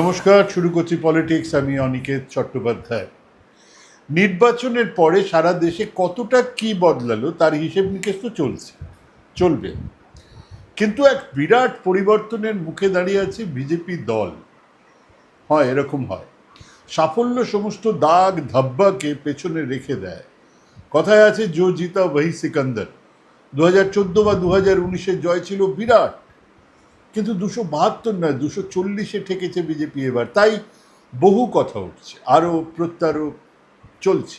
নমস্কার, শুরু করছি পলিটিক্স, আমি অনিকেত চট্টোপাধ্যায়। নির্বাচনের পরে সারা দেশে কতটা কি বদলালো তার হিসেব নিকেশ তো চলছে, চলবে। কিন্তু এক বিরাট পরিবর্তনের মুখে দাঁড়িয়ে আছে বিজেপি দল। হয়, এরকম হয়। সাফল্য সমস্ত দাগ ধাব্বাকে পেছনে রেখে দেয়। কথায় আছে, জো জিতা, ওহি সিকান্দার। দু হাজার চোদ্দ বা দু হাজার উনিশের জয় ছিল বিরাট। কিন্তু দুশো বাহাত্তর নয়, দুশো চল্লিশে ঠেকেছে বিজেপি এবার। তাই বহু কথা উঠছে আরও প্রত্যারোপ চলছে।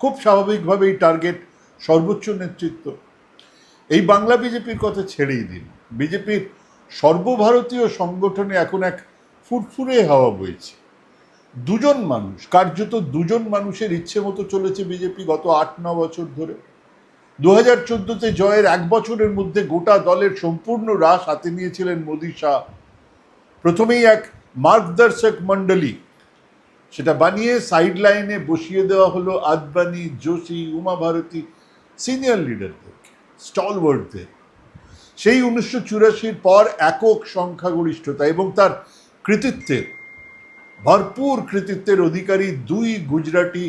খুব স্বাভাবিকভাবেই টার্গেট সর্বোচ্চ নেতৃত্ব। এই বাংলা বিজেপির কথা ছেড়েই দিন। বিজেপির সর্বভারতীয় সংগঠনে এখন এক ফুরফুরে হাওয়া বইছে। দুজন মানুষ, কার্যত দুজন মানুষের ইচ্ছে মতো চলেছে বিজেপি গত আট, ন বছর ধরে। দু হাজার চোদ্দোতে জয়ের এক বছরের মধ্যে গোটা দলের সম্পূর্ণ রাস হাতে নিয়েছিলেন মোদী শাহ। প্রথমেই এক মার্গদর্শক মণ্ডলী, সেটা বানিয়ে সাইড লাইনে বসিয়ে দেওয়া হলো আদবানি যোশী উমা ভারতী সিনিয়র লিডারদেরকে স্টলওয়ার্ডদের সেই উনিশশো চুরাশির পর একক সংখ্যাগরিষ্ঠতা এবং তার কৃতিত্বের, ভরপুর কৃতিত্বের অধিকারী দুই গুজরাটি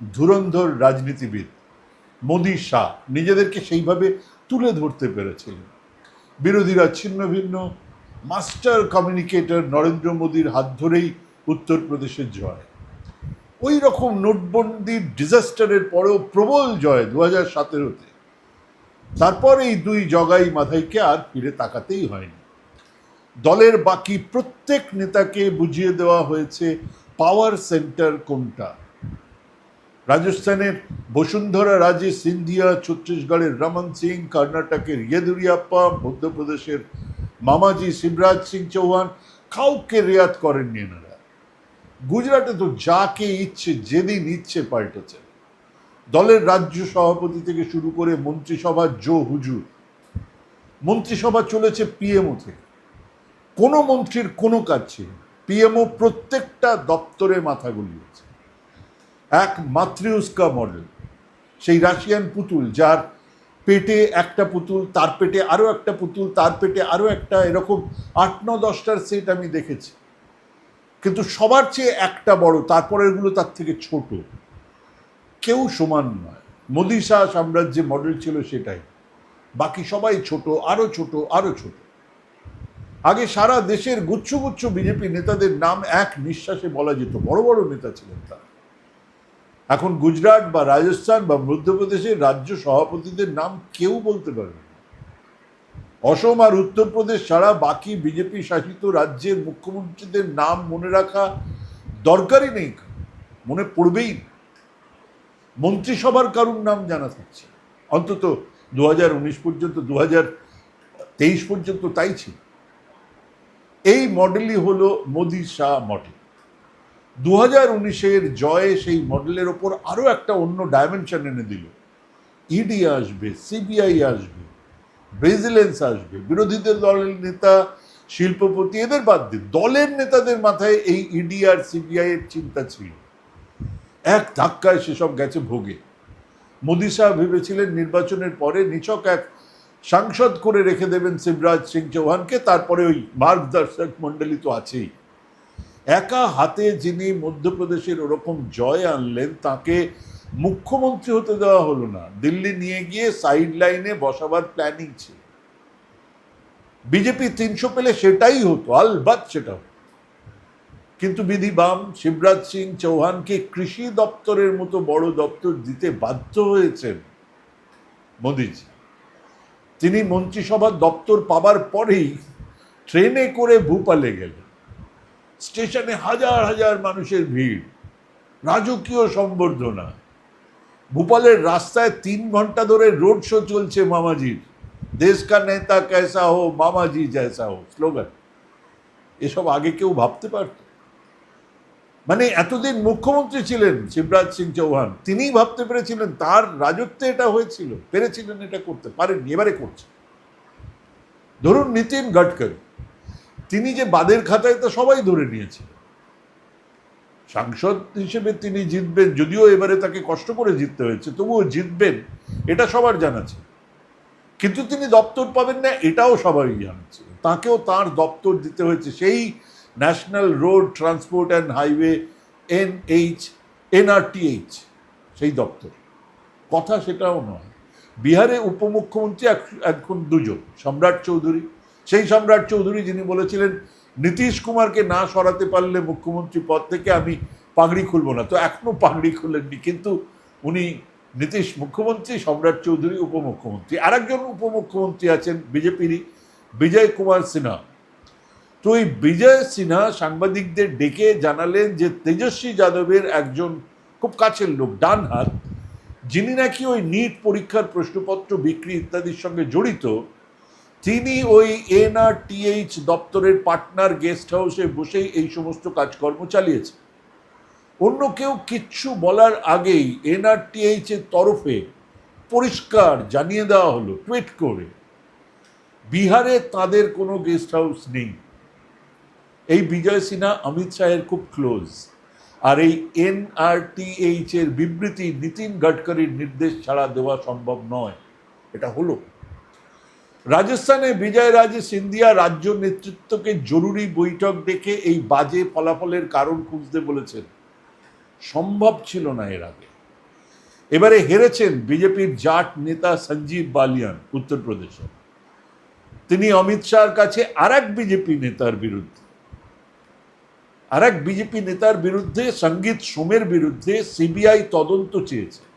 ধুরন্ধর রাজনীতিবিদ। মোদী শাহ নিজেদেরকে সেইভাবে তুলে ধরতে পেরেছিলেন। বিরোধীরা ছিন্ন ভিন্ন। মাস্টার কমিউনিকেটর নরেন্দ্র মোদীর হাত ধরেই উত্তরপ্রদেশের জয়। ওই রকম নোটবন্দির ডিজাস্টারের পরেও প্রবল জয় দু হাজার সতেরোতে তারপর এই দুই জগাই মাথাইকে আর ফিরে তাকাতেই হয়নি। দলের বাকি প্রত্যেক নেতাকে বুঝিয়ে দেওয়া হয়েছে, পাওয়ার সেন্টার কোনটা? রাজস্থানের বসুন্ধরা রাজে সিন্ধিয়া, ছত্তিশগড়ের রমন সিং, কর্ণাটকের ইয়েদুরিয়াপ্পা, মধ্যপ্রদেশের মামাজি শিবরাজ সিং চৌহান কাউকে রেয়াত করেননি এনারা। গুজরাটে তো যাকে ইচ্ছে, যেদিন ইচ্ছে পাল্টেছে। দলের রাজ্য সভাপতি থেকে শুরু করে মন্ত্রিসভা, জো হুজুর। মন্ত্রিসভা চলেছে পিএমও থেকে। কোনো মন্ত্রীর কোনো কাজ ছিল পিএমও প্রত্যেকটা দপ্তরে মাথা গুলিয়েছে। এক মাতৃউস্কা মডেল। সেই রাশিয়ান পুতুল, যার পেটে একটা পুতুল, তার পেটে আরও একটা পুতুল, তার পেটে আরও একটা, এরকম আট, ন, দশটার সেট আমি দেখেছি। কিন্তু সবার চেয়ে একটা বড়, তারপরেরগুলো তার থেকে ছোট। কেউ সমান নয়। মোদি শাহ সাম্রাজ্যে মডেল ছিল সেটাই। বাকি সবাই ছোট, আরও ছোট আরও ছোট। আগে সারা দেশের গুচ্ছ গুচ্ছ বিজেপি নেতাদের নাম এক নিঃশ্বাসে বলা যেত। বড় বড় নেতা ছিলেন তারা। এখন গুজরাট বা রাজস্থান বা মধ্যপ্রদেশের রাজ্য সভাপতিদের নাম কেউ বলতে পারবে অসম আর উত্তরপ্রদেশ ছাড়া বাকি বিজেপি শাসিত রাজ্যের মুখ্যমন্ত্রীদের নাম মনে রাখা দরকারই নেই মনে পড়বেই মন্ত্রিসভার কারুর নাম জানা থাকছে। অন্তত দু হাজার উনিশ পর্যন্ত, দু তেইশ পর্যন্ত তাই ছিল। এই মডেলই হলো মোদি শাহ মডেল দু হাজার উনিশের জয়ে সেই মডেলের ওপর আরও একটা অন্য ডাইমেনশন এনে দিল। ইডি আসবে সিবিআই আসবে ভিজিলেন্স আসবে, বিরোধীদের দলের নেতা, শিল্পপতি, এদের বাদ দিয়ে দলের নেতাদের মাথায় এই ইডি আর সিবিআই এর চিন্তা ছিল। এক ধাক্কায় সেসব গেছে ভোগে। মোদি শাহ ভেবেছিলেন নির্বাচনের পরে নিছক এক সাংসদ করে রেখে দেবেন শিবরাজ সিং চৌহানকে, তারপরে ওই মার্গদর্শক মণ্ডলী তো আছেই। একা হাতে যিনি মধ্যপ্রদেশের ওরকম জয় আনলেন, তাকে মুখ্যমন্ত্রী হতে দেওয়া হলো না। দিল্লি নিয়ে গিয়ে সাইড লাইনে বসাবার প্ল্যানিং ছিল। বিজেপি তিনশো পেলে সেটাই হতো, আলবাত সেটা কিন্তু বিধি বাম, শিবরাজ সিং চৌহানকে কৃষি দপ্তরের মতো বড় দপ্তর দিতে বাধ্য হয়েছেন মোদিজি। তিনি মন্ত্রিসভার দপ্তর পাবার পরেই ট্রেনে করে ভূপালে গেলেন। স্টেশনে হাজার হাজার মানুষের ভিড়। রাজকীয় সম্বর্ধনা। ভূপালের রাস্তায় তিন ঘণ্টা ধরে রোড শো চলছে মামাজির। দেশ কা নেতা ক্যাসা হো, মামাজি জ্যাসা হো, স্লোগান। এসব আগে কেউ ভাবতে পারত? মানে এতদিন মুখ্যমন্ত্রী ছিলেন শিবরাজ সিং চৌহান, তিনিই ভাবতে পেরেছিলেন তার রাজত্বে এটা হয়েছিল, পেরেছিলেন এটা করতে, পারেননি, এবারে করছে। ধরুন নীতিন গডকরি তিনি যে বাদের খাতায় তা সবাই ধরে নিয়েছে। সাংসদ হিসেবে তিনি জিতবেন, যদিও এবারে তাকে কষ্ট করে জিততে হয়েছে, তবুও জিতবেন, এটা সবার জানা ছিল। কিন্তু তিনি দপ্তর পাবেন না, এটাও সবাই জানাচ্ছে তাকেও তার দপ্তর দিতে হয়েছে সেই national road transport and highway N NH NRTH সেই দপ্তর। কথা সেটাও নয়। বিহারে উপমুখ্যমন্ত্রী এখন দুজন, সম্রাট চৌধুরী। সেই সম্রাট চৌধুরী যিনি বলেছিলেন, নীতিশ কুমারকে না সরাতে পারলে মুখ্যমন্ত্রী পদ থেকে আমি পাগড়ি খুলব না। তো এখনও পাগড়ি খুলেননি। কিন্তু উনি নীতিশ মুখ্যমন্ত্রী, সম্রাট চৌধুরী উপমুখ্যমন্ত্রী। আরেকজন উপমুখ্যমন্ত্রী আছেন বিজেপিরই, বিজয় কুমার সিনহা। তো এই বিজয় সিনহা সাংবাদিকদের ডেকে জানালেন যে তেজস্বী যাদবের একজন খুব কাছের লোক, ডান হাত, যিনি নাকি ওই নিট পরীক্ষার প্রশ্নপত্র বিক্রি ইত্যাদির সঙ্গে জড়িত তিনি ওই এনআরটিএইচ দপ্তরের পার্টনার গেস্ট হাউসে বসেই এই সমস্ত কাজকর্ম চালিয়েছে। অন্য কেউ কিচ্ছু বলার আগেই এনআরটিএইচ এর তরফে পরিষ্কার জানিয়ে দেওয়া হলো, টুইট করে। বিহারে তাদের কোনো গেস্ট হাউস নেই। এই বিজয় সিনহা, অমিত শাহের খুব ক্লোজ। আর এই এনআরটিএইচ এর বিবৃতি নীতিন গডকরির নির্দেশ ছাড়া দেওয়া সম্ভব নয়। এটা হলো। রাজস্থানে বিজয় রাজে সিন্ধিয়া রাজ্য নেতৃত্বকে জরুরি বৈঠক ডেকে এই বাজে ফলাফলের কারণ খুঁজতে বলেছেন। সম্ভব ছিল না এর আগে। এবারে হেরেছেন বিজেপির জাট নেতা সঞ্জীব বালিয়ান উত্তরপ্রদেশে। তিনি অমিত শাহর কাছে আর এক বিজেপি নেতার বিরুদ্ধে। আর এক বিজেপি নেতার বিরুদ্ধে সংগীত সোমের বিরুদ্ধে সিবিআই তদন্ত চেয়েছে।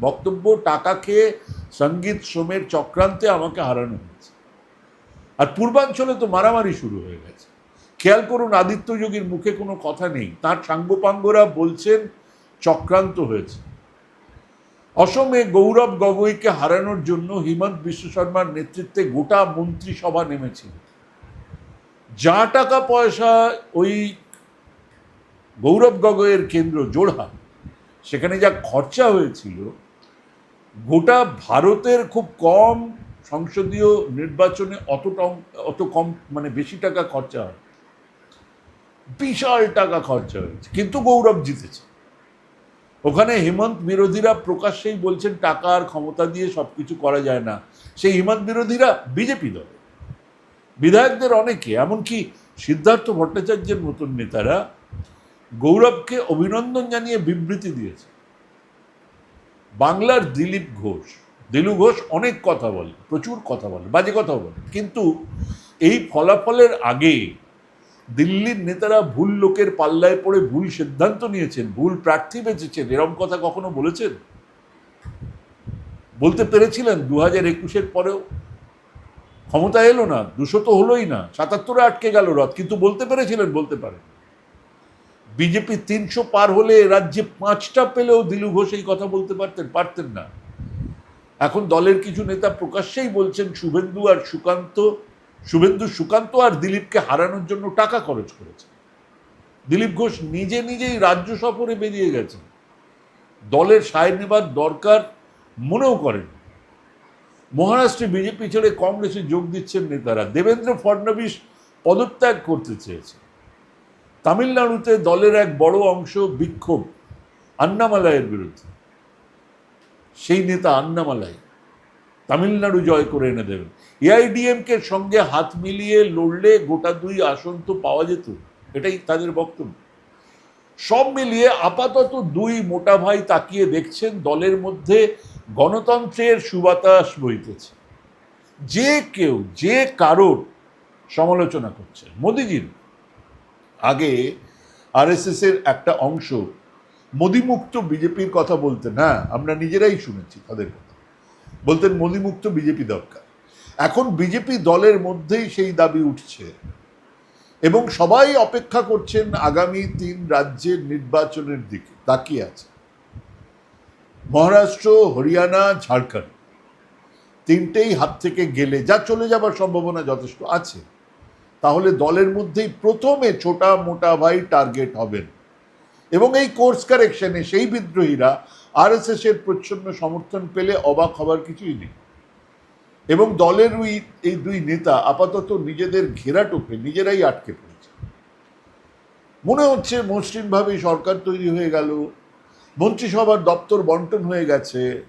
বক্তব্য, টাকা খেয়ে সংগীত, সোমের চক্রান্তে আমাকে হারানো হয়েছে। আর পূর্বাঞ্চলে তো মারামারি শুরু হয়ে গেছে। খেয়াল করুন, আদিত্য যোগীর মুখে কোনো কথা নেই। তার সাঙ্গপাঙ্গরা বলছেন, চক্রান্ত হয়েছে। অসমে গৌরব গগৈকে হারানোর জন্য হিমন্ত বিশ্ব শর্মার নেতৃত্বে গোটা মন্ত্রিসভা নেমেছিল। যা টাকা পয়সা ওই গৌরব গগৈয়ের কেন্দ্র জোড়হাট সেখানে যা খরচা হয়েছিল গোটা ভারতের খুব কম সংসদীয় নির্বাচনে অতটা অত কম মানে বেশি টাকা খরচা হয়। বিশাল টাকা খরচা হয়েছে। কিন্তু গৌরব জিতেছে। ওখানে হেমন্ত বিরোধীরা প্রকাশ্যেই বলছেন, টাকা আর ক্ষমতা দিয়ে সবকিছু করা যায় না। সেই হেমন্ত বিরোধীরা বিজেপি দল। বিধায়কদের অনেকে, এমনকি সিদ্ধার্থ ভট্টাচার্যের মতন নেতারা গৌরবকে অভিনন্দন জানিয়ে বিবৃতি দিয়েছে। বাংলার দিলীপ ঘোষ। দিলু ঘোষ অনেক কথা বলে, প্রচুর কথা বলে, বাজে কথা বলে। কিন্তু এই ফলাফলের আগে দিল্লির নেতারা ভুল লোকের পাল্লায় পড়ে ভুল সিদ্ধান্ত নিয়েছেন, ভুল প্রার্থী বেঁচেছেন, এরম কথা কখনো বলেছেন? বলতে পেরেছিলেন দু হাজার একুশের পরেও? ক্ষমতা এলো না, দুশো তো হলোই না, সাতাত্তরে আটকে গেল রথ, কিন্তু বলতে পেরেছিলেন, বলতে পারেন। বিজেপি তিনশো পার হলে রাজ্যে পাঁচটা পেলেও দিলু ঘোষ এই কথা বলতে পারতেন পারতেন না। এখন দলের কিছু নেতা প্রকাশ্যেই বলছেন, শুভেন্দু আর সুকান্ত, শুভেন্দু সুকান্ত আর দিলীপকে হারানোর জন্য টাকা খরচ করেছে। দিলীপ ঘোষ নিজে নিজেই রাজ্য সফরে বেরিয়ে গেছেন। দলের সায় নেবার দরকার মনেও করেন মহারাষ্ট্রে বিজেপি ছেড়ে কংগ্রেসে যোগ দিচ্ছেন নেতারা। দেবেন্দ্র ফডনবিস পদত্যাগ করতে চেয়েছে তামিলনাড়ুতে দলের এক বড় অংশ বিক্ষোভ আন্নামালাইয়ের বিরুদ্ধে। সেই নেতা আন্নামালাই তামিলনাড়ু জয় করে এনে দেবেন। এআইডিএমকে সঙ্গে হাত মিলিয়ে লড়লে গোটা দুই আসন তো পাওয়া যেত, এটাই তাদের বক্তব্য। সব মিলিয়ে আপাতত দুই মোটা ভাই তাকিয়ে দেখছেন দলের মধ্যে গণতন্ত্রের সুবাতাস বইতেছে। যে কেউ, যে কারোর সমালোচনা করছেন। মোদিজির আগে আরএসএস এর একটা অংশ মোদিমুক্ত বিজেপির কথা বলতেন হ্যাঁ আমরা নিজেরাই শুনেছি তাদের কথা। বলতেন মোদিমুক্ত বিজেপি দরকার। এখন বিজেপি দলের মধ্যেই সেই দাবি উঠছে। এবং সবাই অপেক্ষা করছেন আগামী তিন রাজ্যের নির্বাচনের দিকে, তাকিয়ে আছে। মহারাষ্ট্র, হরিয়ানা, ঝাড়খণ্ড, তিনটেই হাত থেকে গেলে যা চলে যাবার সম্ভাবনা যথেষ্ট আছে। তাহলে দলের মধ্যেই প্রথমে ছোটা মোটা ভাই টার্গেট হবেন। এবং এই কোর্স কারেকশনে সেই বিদ্রোহীরা আরএসএস এর প্রচ্ছন্ন সমর্থন পেলে অবাক হবার কিছুই নেই। এবং দলের ওই, এই দুই নেতা আপাতত নিজেদের ঘেরাটোপে নিজেরাই আটকে পড়েছে। মনে হচ্ছে মসৃণভাবেই সরকার তৈরি হয়ে গেল, মন্ত্রিসভার দপ্তর বন্টন হয়ে গেছে,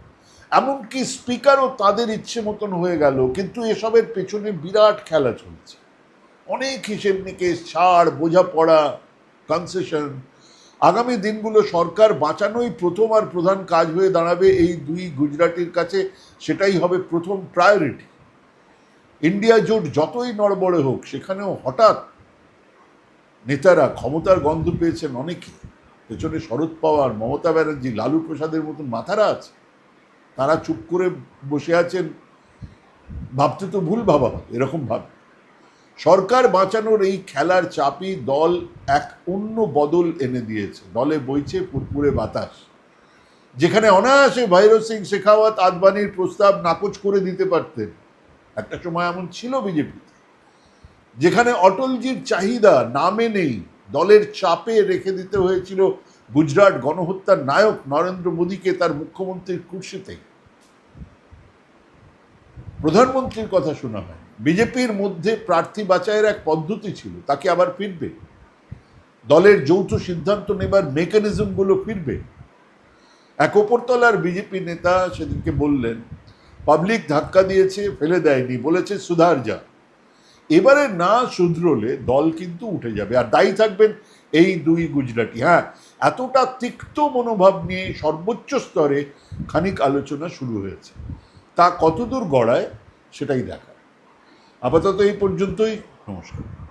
এমনকি স্পিকারও তাদের ইচ্ছে মতন হয়ে গেল, কিন্তু এসবের পেছনে বিরাট খেলা চলছে। অনেক হিসেব নিকেশ, ছাড়, বোঝাপড়া কনসেশন আগামী দিনগুলো সরকার বাঁচানোই প্রথম আর প্রধান কাজ হয়ে দাঁড়াবে এই দুই গুজরাটির কাছে। সেটাই হবে প্রথম প্রায়োরিটি ইন্ডিয়া জোট যতই নড়বড়ে হোক, সেখানেও হঠাৎ নেতারা ক্ষমতার গন্ধ পেয়েছেন অনেকে পেছনে শরদ পাওয়ার, মমতা ব্যানার্জি, লালু প্রসাদের মতন মাথারা আছে। তারা চুপ করে বসে আছেন। ভাবতে তো ভুল ভাবা এরকম ভাব। সরকার বাঁচানোর এই খেলার চাপই দল এক অন্য বদল এনে দিয়েছে। দলে বইছে পুরপুরে বাতাস। যেখানে অনায়াসে ভৈরব সিং শেখাওয়াত আদবানির প্রস্তাব নাকচ করে দিতে পারতেন। একটা সময় এমন ছিল বিজেপিতে যেখানে অটলজির চাহিদা নামে নেই, দলের চাপে রেখে দিতে হয়েছিল গুজরাট গণহত্যার নায়ক নরেন্দ্র মোদীকে তার মুখ্যমন্ত্রীর কুর্সিতে প্রধানমন্ত্রীর কথা শোনা হয়। বিজেপির মধ্যে প্রার্থী বাছাইয়ের এক পদ্ধতি ছিল, তাকে আবার ফিরবে। দলের যৌথ সিদ্ধান্ত নেবার মেকানিজমগুলো ফিরবে। এক ওপরতলার বিজেপি নেতা সেদিনকে বললেন, পাবলিক ধাক্কা দিয়েছে, ফেলে দেয়নি, বলেছে সুধার যা এবারে না শুধরোলে দল কিন্তু উঠে যাবে, আর দায়ী থাকবেন এই দুই গুজরাটি। হ্যাঁ এতটা তিক্ত মনোভাব নিয়ে সর্বোচ্চ স্তরে খানিক আলোচনা শুরু হয়েছে। তা কতদূর গড়ায়, সেটাই দেখা। আপাতত এই পর্যন্তই নমস্কার।